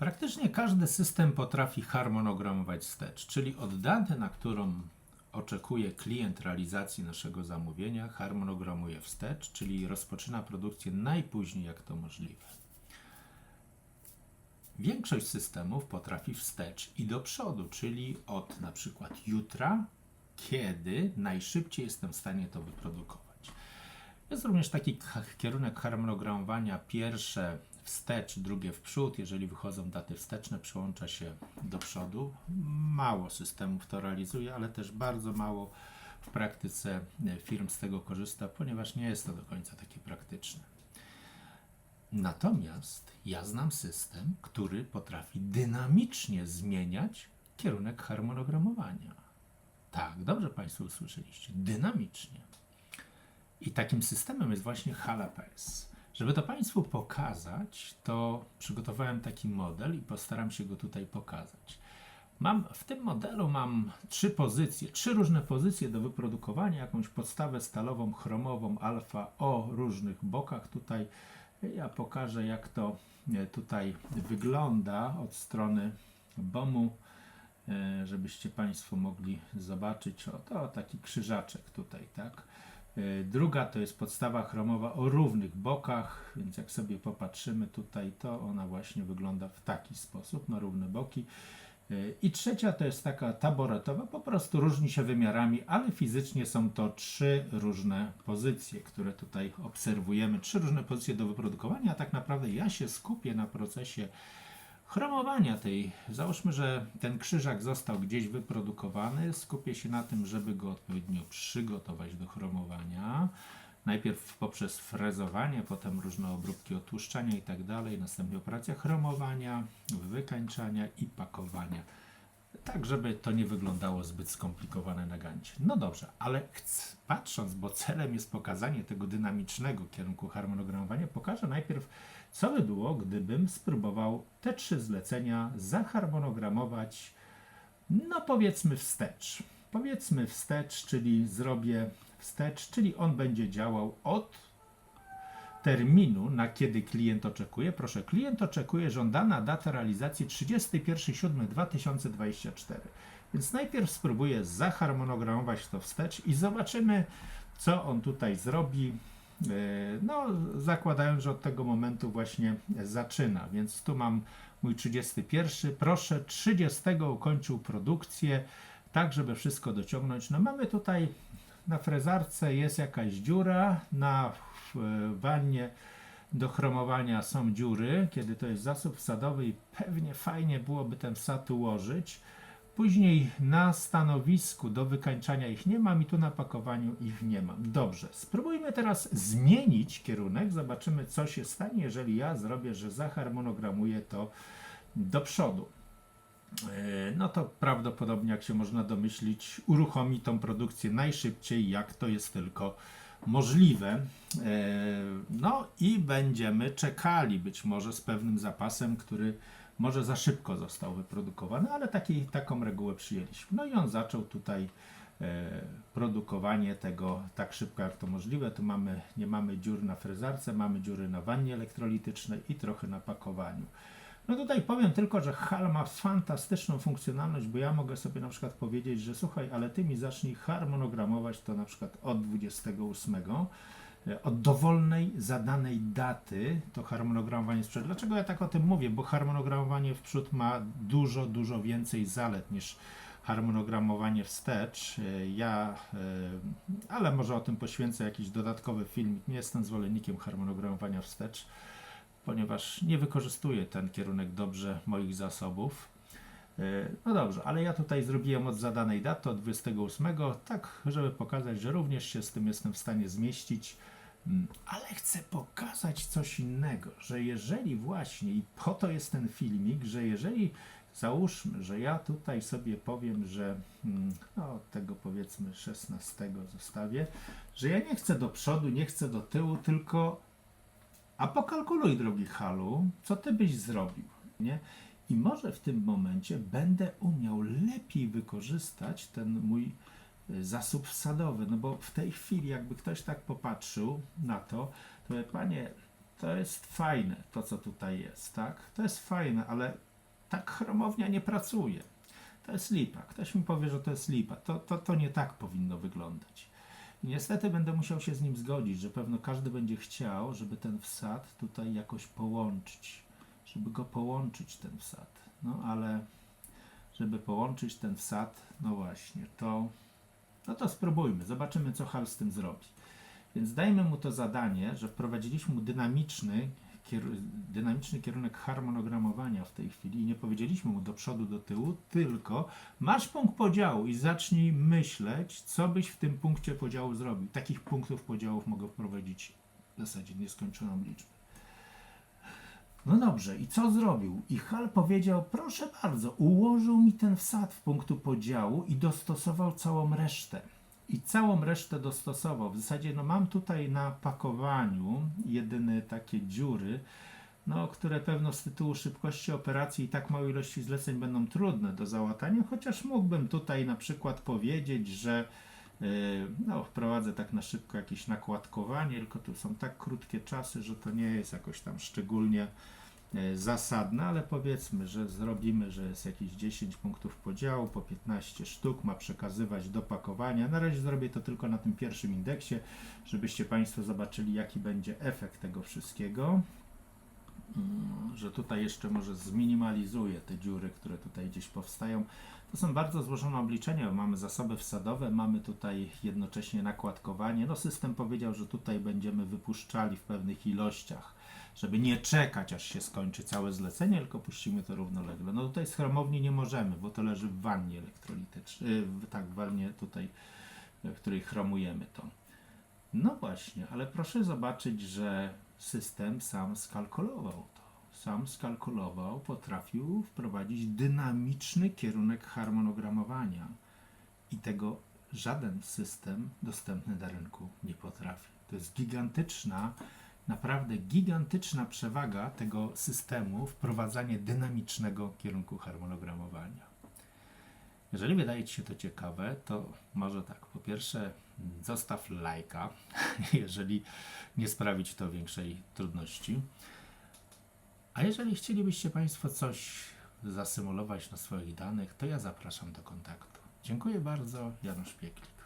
Praktycznie każdy system potrafi harmonogramować wstecz, czyli od daty, na którą oczekuje klient realizacji naszego zamówienia, harmonogramuje wstecz, czyli rozpoczyna produkcję najpóźniej jak to możliwe. Większość systemów potrafi wstecz i do przodu, czyli od na przykład jutra, kiedy najszybciej jestem w stanie to wyprodukować. Jest również taki kierunek harmonogramowania, pierwsze wstecz, drugie w przód. Jeżeli wychodzą daty wsteczne, przełącza się do przodu. Mało systemów to realizuje, ale też bardzo mało w praktyce e, firm z tego korzysta, ponieważ nie jest to do końca takie praktyczne. Natomiast ja znam system, który potrafi dynamicznie zmieniać kierunek harmonogramowania. Tak, dobrze Państwo usłyszeliście. Dynamicznie. I takim systemem jest właśnie HalaPS. Żeby to Państwu pokazać, to przygotowałem taki model i postaram się go tutaj pokazać. Mam, w tym modelu mam trzy pozycje, trzy różne pozycje do wyprodukowania, jakąś podstawę stalową, chromową, alfa o różnych bokach. Tutaj ja pokażę, jak to e, tutaj wygląda od strony BOM-u, e, żebyście Państwo mogli zobaczyć. O, to taki krzyżaczek tutaj, tak? E, Druga to jest podstawa chromowa o równych bokach, więc jak sobie popatrzymy tutaj, to ona właśnie wygląda w taki sposób, ma równe boki. E, I trzecia to jest taka taboretowa, po prostu różni się wymiarami, ale fizycznie są to trzy różne pozycje, które tutaj obserwujemy. Trzy różne pozycje do wyprodukowania, a tak naprawdę ja się skupię na procesie chromowania tej. Załóżmy, że ten krzyżak został gdzieś wyprodukowany. Skupię się na tym, żeby go odpowiednio przygotować do chromowania. Najpierw poprzez frezowanie, potem różne obróbki otłuszczania i tak dalej, następnie operacja chromowania, wykańczania i pakowania. Tak, żeby to nie wyglądało zbyt skomplikowane na gancie. No dobrze, ale patrząc, bo celem jest pokazanie tego dynamicznego kierunku harmonogramowania, pokażę najpierw, co by było, gdybym spróbował te trzy zlecenia zaharmonogramować, no powiedzmy wstecz. Powiedzmy wstecz, czyli zrobię wstecz, czyli on będzie działał od terminu, na kiedy klient oczekuje. Proszę, klient oczekuje żądana data realizacji 31.07.2024. Więc najpierw spróbuję zaharmonogramować to wstecz i zobaczymy, co on tutaj zrobi. E, No, zakładając, że od tego momentu właśnie zaczyna. Więc tu mam mój 31. Proszę, 30 ukończył produkcję, tak żeby wszystko dociągnąć. No mamy tutaj na frezarce jest jakaś dziura, na e, wannie do chromowania są dziury, kiedy to jest zasób wsadowy i pewnie fajnie byłoby ten wsad ułożyć. Później na stanowisku do wykańczania ich nie mam i tu na pakowaniu ich nie mam. Dobrze, spróbujmy teraz zmienić kierunek. Zobaczymy, co się stanie, jeżeli ja zrobię, że zaharmonogramuję to do przodu. E, No to prawdopodobnie, jak się można domyślić, uruchomi tą produkcję najszybciej, jak to jest tylko możliwe. E, No i będziemy czekali, być może z pewnym zapasem, który może za szybko został wyprodukowany, ale taki, taką regułę przyjęliśmy. No i on zaczął tutaj e, produkowanie tego tak szybko jak to możliwe. Tu mamy, nie mamy dziur na frezarce, mamy dziury na wannie elektrolitycznej i trochę na pakowaniu. No tutaj powiem tylko, że HAL ma fantastyczną funkcjonalność, bo ja mogę sobie na przykład powiedzieć, że słuchaj, ale ty mi zacznij harmonogramować to na przykład od 28, e, od dowolnej zadanej daty to harmonogramowanie sprzed. Dlaczego ja tak o tym mówię? Bo harmonogramowanie w przód ma dużo, dużo więcej zalet niż harmonogramowanie wstecz. E, Ja, e, ale może o tym poświęcę jakiś dodatkowy filmik. Nie jestem zwolennikiem harmonogramowania wstecz ponieważ nie wykorzystuję ten kierunek dobrze moich zasobów. E, No dobrze, ale ja tutaj zrobiłem od zadanej daty, od 28, tak żeby pokazać, że również się z tym jestem w stanie zmieścić. Mm, Ale chcę pokazać coś innego, że jeżeli właśnie, i po to jest ten filmik, że jeżeli załóżmy, że ja tutaj sobie powiem, że mm, no, tego powiedzmy 16 zostawię, że ja nie chcę do przodu, nie chcę do tyłu, tylko a pokalkuluj, drogi Halu, co ty byś zrobił, nie? I może w tym momencie będę umiał lepiej wykorzystać ten mój y, zasób wsadowy, no bo w tej chwili, jakby ktoś tak popatrzył na to, to wie, panie, to jest fajne, to co tutaj jest, tak? To jest fajne, ale tak chromownia nie pracuje. To jest lipa. Ktoś mi powie, że to jest lipa. To, to, to nie tak powinno wyglądać. Niestety będę musiał się z nim zgodzić, że pewno każdy będzie chciał, żeby ten wsad tutaj jakoś połączyć. Żeby go połączyć, ten wsad. No ale żeby połączyć ten wsad, no właśnie, to no to spróbujmy, zobaczymy co Hal z tym zrobi. Więc dajmy mu to zadanie, że wprowadziliśmy mu dynamiczny, kier- dynamiczny kierunek harmonogramowania w tej chwili i nie powiedzieliśmy mu do przodu, do tyłu, tylko masz punkt podziału i zacznij myśleć, co byś w tym punkcie podziału zrobił. Takich punktów podziałów mogę wprowadzić w zasadzie nieskończoną liczbę. No dobrze, i co zrobił? I Hal powiedział, proszę bardzo, ułożył mi ten wsad w punktu podziału i dostosował całą resztę. I całą resztę dostosował. W zasadzie no mam tutaj na pakowaniu jedyne takie dziury, no, które pewno z tytułu szybkości operacji i tak małej ilości zleceń będą trudne do załatania, chociaż mógłbym tutaj na przykład powiedzieć, że yy, no, wprowadzę tak na szybko jakieś nakładkowanie, tylko tu są tak krótkie czasy, że to nie jest jakoś tam szczególnie e, zasadne, ale powiedzmy, że zrobimy, że jest jakieś 10 punktów podziału, po 15 sztuk ma przekazywać do pakowania. Na razie zrobię to tylko na tym pierwszym indeksie, żebyście Państwo zobaczyli, jaki będzie efekt tego wszystkiego. Że tutaj jeszcze może zminimalizuję te dziury, które tutaj gdzieś powstają. To są bardzo złożone obliczenia. Mamy zasoby wsadowe, mamy tutaj jednocześnie nakładkowanie. No system powiedział, że tutaj będziemy wypuszczali w pewnych ilościach, żeby nie czekać, aż się skończy całe zlecenie, tylko puścimy to równolegle. No tutaj z chromowni nie możemy, bo to leży w wannie elektrolitycznej, w- tak, w wannie tutaj, w której chromujemy to. No właśnie, ale proszę zobaczyć, że system sam skalkulował to. Sam skalkulował, potrafił wprowadzić dynamiczny kierunek harmonogramowania. I tego żaden system dostępny na rynku nie potrafi. To jest gigantyczna, naprawdę gigantyczna przewaga tego systemu wprowadzanie dynamicznego kierunku harmonogramowania. Jeżeli wydaje Ci się to ciekawe, to może tak. Po pierwsze, zostaw lajka, jeżeli nie sprawi to większej trudności. A jeżeli chcielibyście Państwo coś zasymulować na swoich danych, to ja zapraszam do kontaktu. Dziękuję bardzo, Janusz Pieklik.